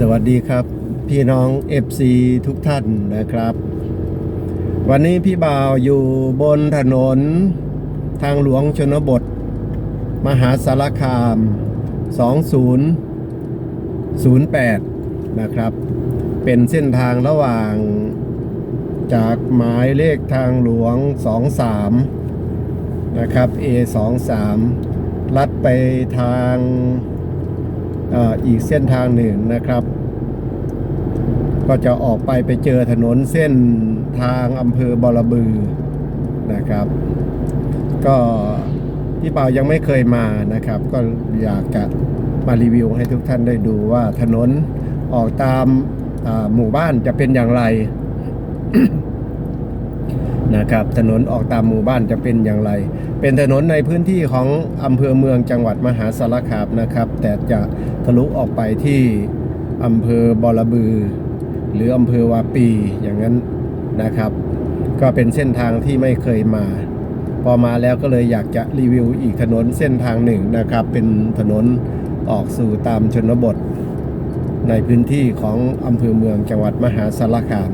สวัสดีครับ พี่น้อง FC ทุกท่านนะครับ วันนี้พี่บ่าวอยู่บนถนน ทางหลวงชนบท มหาสารคาม 2008 นะครับ เป็นเส้นทางระหว่างจากหมายเลขทางหลวง 23 นะครับ A23 ลัดไปทาง อีกเส้นทางหนึ่งนะครับ ก็จะออกไปไปเจอถนนเส้นทางอำเภอบอระบือนะครับ ก็พี่เปายังไม่เคยมานะครับ ก็อยากจะมารีวิวให้ทุกท่านได้ดูว่าถนนออกตามหมู่บ้านจะเป็นอย่างไร นะครับถนนออกตามหมู่บ้านจะเป็นอย่างไร เป็นถนนในพื้นที่ของอำเภอเมืองจังหวัดมหาสารคามนะครับ แต่จะทะลุออกไปที่อำเภอบอระบือ หรืออำเภอวาปีอย่างนั้นนะครับ ก็เป็นเส้นทางที่ไม่เคยมา พอมาแล้วก็เลยอยากจะรีวิวอีกถนนเส้นทางหนึ่งนะครับ เป็นถนนออกสู่ตามชนบท ในพื้นที่ของอำเภอเมืองจังหวัดมหาสารคาม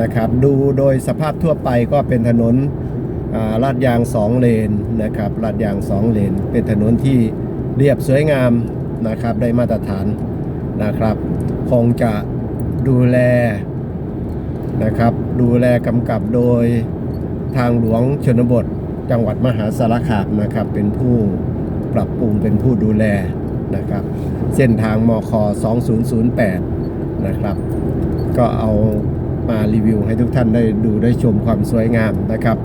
นะครับ ดูโดยสภาพทั่วไปก็เป็นถนนลาดยางสองเลนนะครับลาดยางสองเลน เป็นถนนที่เรียบสวยงามนะครับได้มาตรฐานนะครับคงจะดูแลนะครับ ดูแลกำกับโดยทางหลวงชนบทจังหวัดมหาสารคามนะครับ เป็นผู้ปรับปรุงเป็นผู้ดูแลนะครับ เส้นทางมค 2008 นะครับ ก็เอา มารีวิวให้ทุกท่านได้ดูได้ชมความสวยงามนะครับ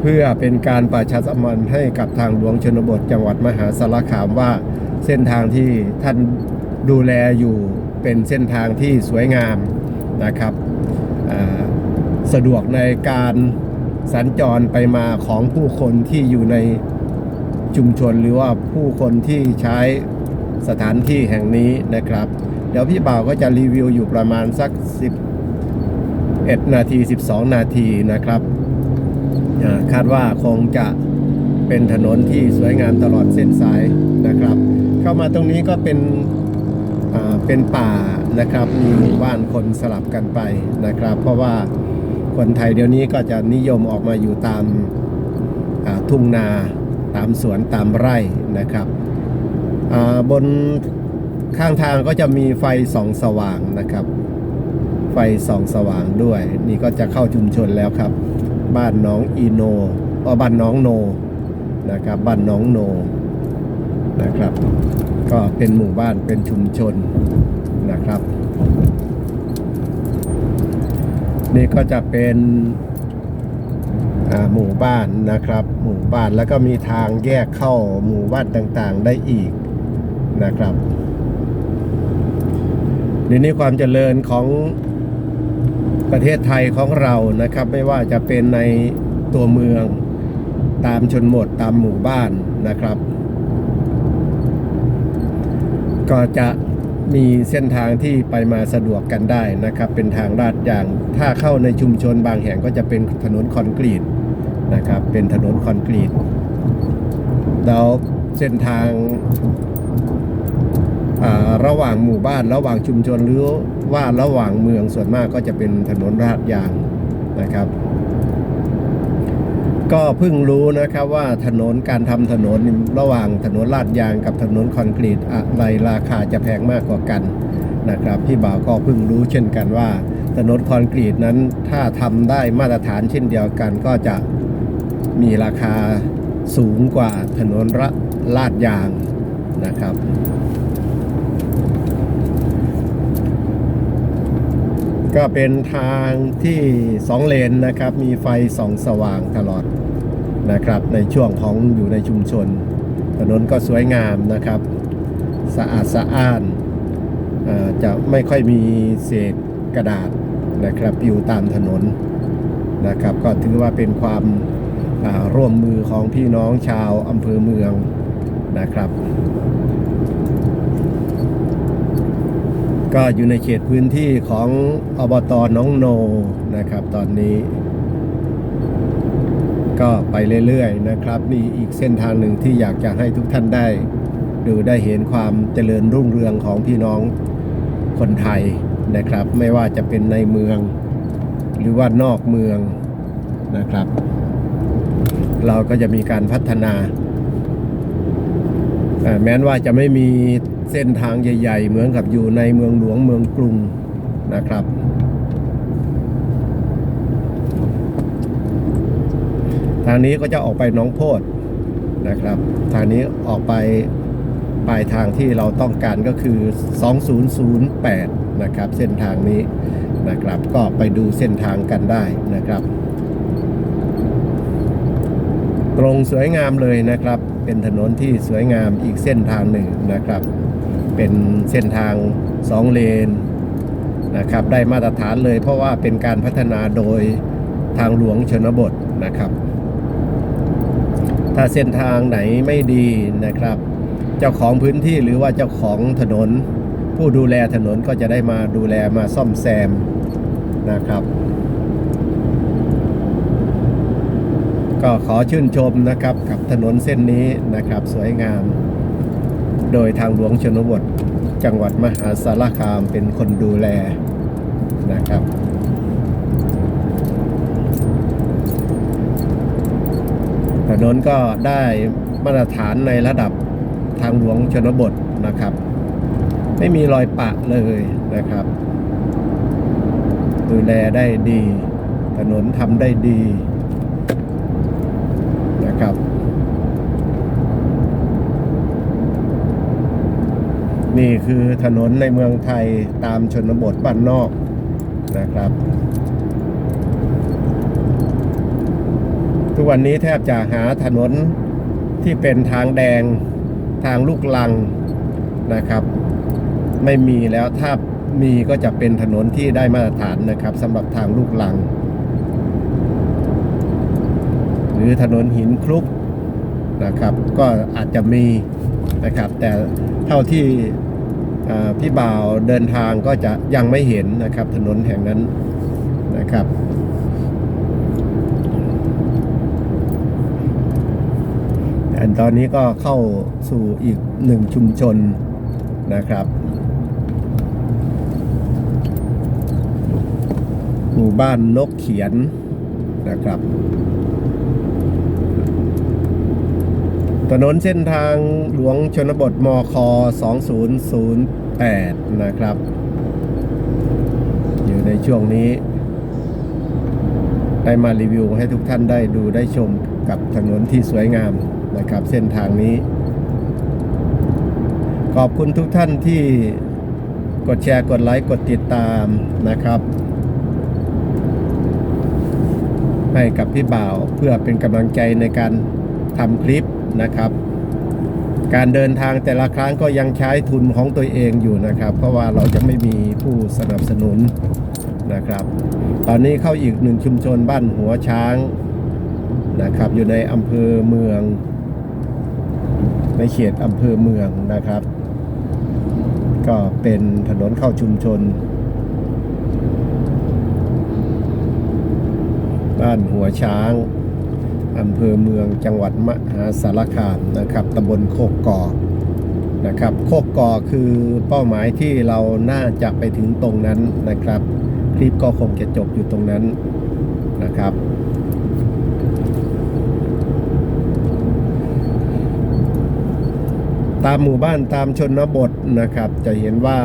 เพื่อเป็นการประชาสัมพันธ์ให้กับทางหลวงชนบทจังหวัดมหาสารคามว่าเส้นทางที่ท่านดูแลอยู่เป็นเส้นทางที่สวยงามนะครับสะดวกในการสัญจรไปมาของผู้คนที่อยู่ในชุมชนหรือว่าผู้คนที่ใช้สถานที่แห่งนี้นะครับ เดี๋ยวพี่บ่าวก็จะรีวิวอยู่ประมาณสัก 11 นาที 12 นาทีนะครับ คาดว่าคงจะเป็นถนนที่สวยงามตลอดเส้นสายนะครับ เข้ามาตรงนี้ก็เป็นเป็นป่านะครับ มีหมู่บ้านคนสลับกันไปนะครับ เพราะว่าคนไทยเดี๋ยวนี้ก็จะนิยมออกมาอยู่ตามาทุ่งนาตามสวนตามไร่นะครับบนข้างทางก็จะมีไฟส่องสว่างนะครับ ไฟส่องสว่างด้วย นี่ก็จะเข้าชุมชนแล้วครับ บ้านน้องอีโนเออบ้านน้องโนนะครับบ้านน้องโนนะครับ ก็เป็นหมู่บ้านเป็นชุมชนนะครับ นี่ก็จะเป็นอ่าหมู่บ้านนะครับ หมู่บ้านแล้วก็มีทางแยกเข้าหมู่บ้านต่างๆได้อีกนะครับเดี๋ยวนี้ความเจริญของ ประเทศไทยของเรานะครับ ไม่ว่าจะเป็นในตัวเมืองตามชนบทตามหมู่บ้านนะครับ ก็จะมีเส้นทางที่ไปมาสะดวกกันได้นะครับ เป็นทางลาดยางถ้าเข้าในชุมชนบางแห่งก็จะเป็นถนนคอนกรีตนะครับ เป็นถนนคอนกรีตแล้วเส้นทางอ่าระหว่างหมู่บ้านระหว่างชุมชนหรือ ว่าระหว่างเมืองส่วนมากก็จะเป็นถนนลาดยางนะครับ ก็เพิ่งรู้นะครับว่าถนนการทำถนนระหว่างถนนลาดยางกับถนนคอนกรีตอะไรราคาจะแพงมากกว่ากันนะครับพี่บ่าวก็เพิ่งรู้เช่นกันว่า ถนนคอนกรีตนั้นถ้าทำได้มาตรฐานเช่นเดียวกัน ก็จะมีราคาสูงกว่าถนนระลาดยางนะครับ ก็เป็นทางที่สองเลนนะครับ มีไฟสองสว่างตลอดนะครับ ในช่วงของอยู่ในชุมชน ถนนก็สวยงามนะครับ สะอาดสะอ้านจะไม่ค่อยมีเศษกระดาษนะครับอยู่ตามถนนนะครับ ก็ถือว่าเป็นความร่วมมือของพี่น้องชาวอำเภอเมืองนะครับ ก็อยู่ในเขตพื้นที่ของอบตน้องโนนะครับ ตอนนี้ ก็ไปเรื่อยๆนะครับ นี่อีกเส้นทางหนึ่งที่อยากจะให้ทุกท่านได้ ดูได้เห็นความเจริญรุ่งเรืองของพี่น้องคนไทยนะครับ ไม่ว่าจะเป็นในเมือง หรือว่านอกเมืองนะครับ เราก็จะมีการพัฒนาแม้นว่าจะไม่มี เส้นทางใหญ่ ๆ เหมือนกับอยู่ในเมืองหลวงเมืองกรุงนะครับ ทางนี้ก็จะออกไปน้องโพดนะครับ ทางนี้ออกไปปลายทางที่เราต้องการก็คือ 2008 นะครับ เส้นทางนี้นะครับ ก็ไปดูเส้นทางกันได้นะครับ ตรงสวยงามเลยนะครับ เป็นถนนที่สวยงามอีกเส้นทางหนึ่งนะครับ เป็นเส้นทางสองเลนนะครับได้มาตรฐานเลยเพราะว่าเป็นการพัฒนาโดยทางหลวงชนบทนะครับ ถ้าเส้นทางไหนไม่ดีนะครับ เจ้าของพื้นที่หรือว่าเจ้าของถนน ผู้ดูแลถนนก็จะได้มาดูแลมาซ่อมแซมนะครับ ก็ขอชื่นชมนะครับกับถนนเส้นนี้นะครับสวยงาม โดยทางหลวงชนบทจังหวัดมหาสารคามเป็นคนดูแลนะครับถนนก็ได้มาตรฐานในระดับทางหลวงชนบทนะครับ ไม่มีรอยปะเลยนะครับ ดูแลได้ดี ถนนทำได้ดีนะครับ นี่คือถนนในเมืองไทยตามชนบทบ้านนอกนะครับ ทุกวันนี้แทบจะหาถนนที่เป็นทางแดงทางลูกลังนะครับ ไม่มีแล้วถ้ามีก็จะเป็นถนนที่ได้มาตรฐานนะครับสำหรับทางลูกลัง หรือถนนหินคลุกนะครับ ก็อาจจะมี นะครับ แต่เท่าที่พี่บ่าวเดินทางก็จะยังไม่เห็นนะครับ ถนนแห่งนั้นนะครับอันตอนนี้ก็เข้าสู่อีกหนึ่งชุมชนนะครับ หมู่บ้านนกเขียนนะครับ ถนนเส้นทางหลวงชนบทมค 2008 นะครับ อยู่ในช่วงนี้ ได้มารีวิวให้ทุกท่านได้ดูได้ชมกับถนนที่สวยงามนะครับ เส้นทางนี้ ขอบคุณทุกท่านที่กดแชร์กดไลค์กดติดตามนะครับ ให้กับพี่บ่าวเพื่อเป็นกำลังใจในการทำคลิป นะครับ การเดินทางแต่ละครั้งก็ยังใช้ทุนของตัวเองอยู่นะครับ เพราะว่าเราจะไม่มีผู้สนับสนุนนะครับ ตอนนี้เข้าอีกหนึ่งชุมชนบ้านหัวช้างนะครับ อยู่ในอำเภอเมือง ในเขตอำเภอเมืองนะครับ ก็เป็นถนนเข้าชุมชนบ้านหัวช้าง อำเภอเมืองจังหวัดมหาสารคามนะครับตำบลโคกกอนะครับโคกกอคือเป้าหมายที่เราน่าจะไปถึงตรงนั้นนะครับ คลิปก็คงจะจบอยู่ตรงนั้นนะครับ ตามหมู่บ้านตามชนบทนะครับ จะเห็นว่า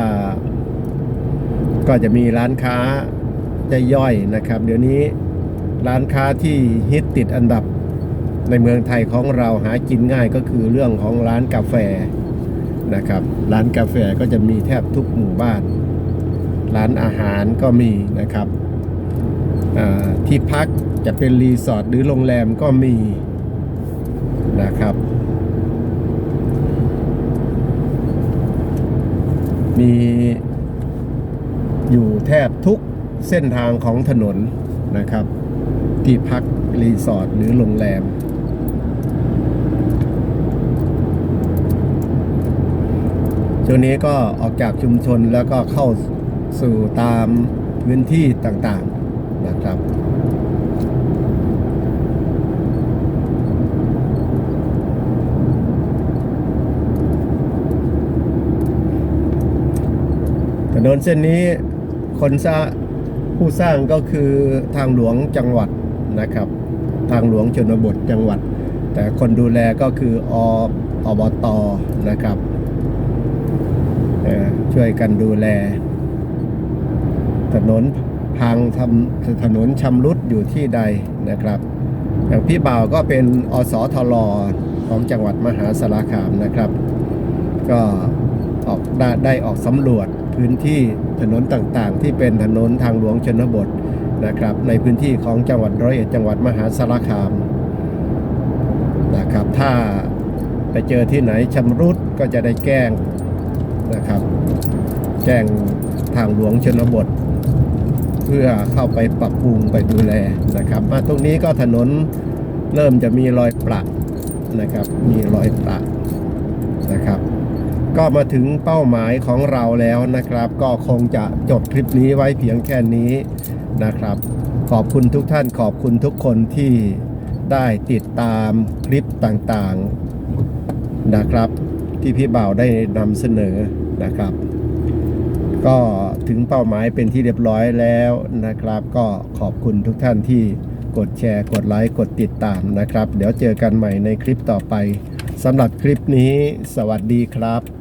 ก็จะมีร้านค้าจะย่อยนะครับ เดี๋ยวนี้ร้านค้าที่ฮิตติดอันดับ ในเมืองไทยของเราหากินง่ายก็คือเรื่องของร้านกาแฟนะครับ ร้านกาแฟก็จะมีแทบทุกหมู่บ้าน ร้านอาหารก็มีนะครับที่พักจะเป็นรีสอร์ทหรือโรงแรมก็มีนะครับ มีอยู่แทบทุกเส้นทางของถนนนะครับ ที่พักรีสอร์ทหรือโรงแรม ช่วงนี้ก็ออกจากชุมชนแล้วก็เข้าสู่ตามพื้นที่ต่างๆนะครับถนนเส้นนี้คนสร้างผู้สร้างก็คือทางหลวงจังหวัดนะครับ ทางหลวงชนบทจังหวัด แต่คนดูแลก็คือออบตนะครับ ช่วยกันดูแล ถนนพังทำถนนชำรุดอยู่ที่ใดนะครับ อย่างพี่บ่าวก็เป็นอสทลของจังหวัดมหาสารคามนะครับ ก็ออกได้ได้ออกสำรวจพื้นที่ถนนต่างๆ ที่เป็นถนนทางหลวงชนบทนะครับ ในพื้นที่ของจังหวัดร้อยเอ็ดจังหวัดมหาสารคามนะครับ ถ้าไปเจอที่ไหนชำรุดก็จะได้แจ้ง นะครับ แจ้งทางหลวงชนบท เพื่อเข้าไปปรับปรุงไปดูแลนะครับ มาตรงนี้ก็ถนนเริ่มจะมีรอยประนะครับ มีรอยประนะครับ ก็มาถึงเป้าหมายของเราแล้วนะครับ ก็คงจะจบคลิปนี้ไว้เพียงแค่นี้นะครับ ขอบคุณทุกท่านขอบคุณทุกคนที่ได้ติดตามคลิปต่างๆนะครับ ที่พี่บ่าวได้นำเสนอนะครับ ก็ถึงเป้าหมายเป็นที่เรียบร้อยแล้วนะครับ ก็ขอบคุณทุกท่านที่กดแชร์ กดไลค์กดติดตามนะครับ เดี๋ยวเจอกันใหม่ในคลิปต่อไปสำหรับคลิปนี้ สวัสดีครับ